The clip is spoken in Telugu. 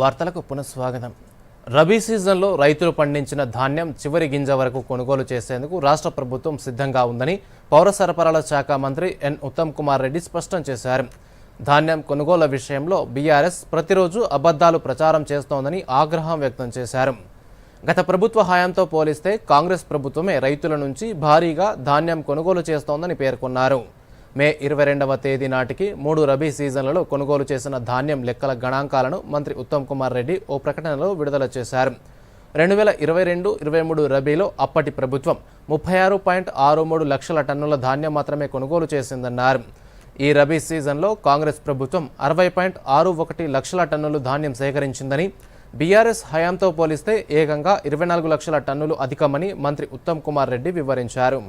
వార్తలకు పునఃస్వాగతం. రబీ సీజన్లో రైతులు పండించిన ధాన్యం చివరి గింజ వరకు కొనుగోలు చేసేందుకు రాష్ట్ర ప్రభుత్వం సిద్ధంగా ఉందని పౌర సరఫరాల శాఖ మంత్రి ఎన్ ఉత్తమ్ కుమార్ రెడ్డి స్పష్టం చేశారు. ధాన్యం కొనుగోలు విషయంలో బీఆర్ఎస్ ప్రతిరోజు అబద్ధాలు ప్రచారం చేస్తోందని ఆగ్రహం వ్యక్తం చేశారు. గత ప్రభుత్వ హయాంతో పోలిస్తే కాంగ్రెస్ ప్రభుత్వమే రైతుల నుంచి భారీగా ధాన్యం కొనుగోలు చేస్తోందని పేర్కొన్నారు. మే ఇరవై రెండవ తేదీ నాటికి మూడు రబీ సీజన్లలో కొనుగోలు చేసిన ధాన్యం లెక్కల గణాంకాలను మంత్రి ఉత్తమ్ కుమార్ రెడ్డి ఓ ప్రకటనలో విడుదల చేశారు. రెండు వేల ఇరవై రెండు ఇరవై మూడు రబీలో అప్పటి ప్రభుత్వం ముప్పై ఆరు పాయింట్ ఆరు మూడు లక్షల టన్నుల ధాన్యం మాత్రమే కొనుగోలు చేసిందన్నారు. ఈ రబీ సీజన్లో కాంగ్రెస్ ప్రభుత్వం అరవై పాయింట్ ఆరు ఒకటి లక్షల టన్నులు ధాన్యం సేకరించిందని బీఆర్ఎస్ హయాంతో పోలిస్తే ఏకంగా ఇరవై నాలుగు లక్షల టన్నులు అధికమని మంత్రి ఉత్తమ్ కుమార్ రెడ్డి వివరించారు.